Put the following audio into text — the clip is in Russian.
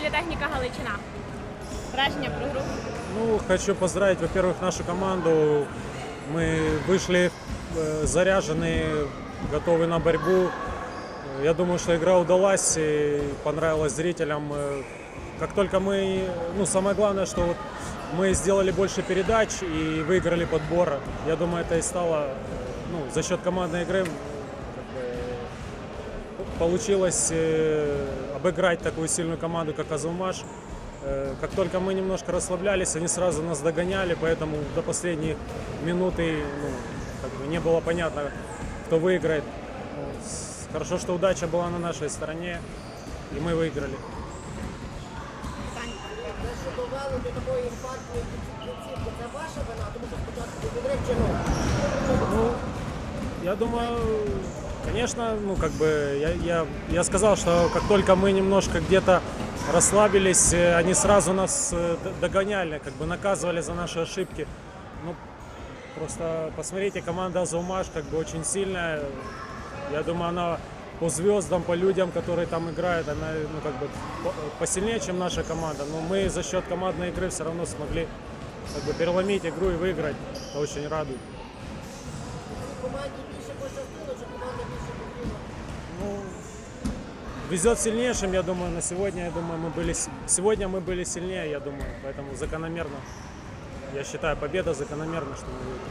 політехніка Галичина. Враження про гру. Ну, хочу поздравить, во-первых, нашу команду. Мы вышли э, заряженные, готовы на борьбу. Э, Я думаю, что игра удалась и понравилась зрителям. Э, Как только мы, ну, самое главное, что вот мы сделали больше передач и выиграли подбор. Я думаю, это и стало, ну, за счет командной игры, получилось э, обыграть такую сильную команду, как Азовмаш. Э, Как только мы немножко расслаблялись, они сразу нас догоняли, поэтому до последней минуты ну, как бы не было понятно, кто выиграет. Ну, с- Хорошо, что удача была на нашей стороне, и мы выиграли. Те, що довели до такої інфарктної кінцівки, це ваша вина, тому що спочатку відрив чи ну? Ну, я думаю, конечно, ну как бы я, я, я сказал, что как только мы немножко где-то расслабились, э, они сразу нас э, догоняли, как бы наказывали за наши ошибки. Ну, просто посмотрите, команда Азовмаш как бы очень сильная. Я думаю, она по звездам, по людям, которые там играют, она ну, как бы по- посильнее, чем наша команда. Но мы за счет командной игры все равно смогли как бы переломить игру и выиграть. Это очень радует. Везет сильнейшим, я думаю, на сегодня, я думаю, мы были, сегодня мы были сильнее, я думаю, поэтому закономерно, я считаю, победа закономерна, что мы выиграли.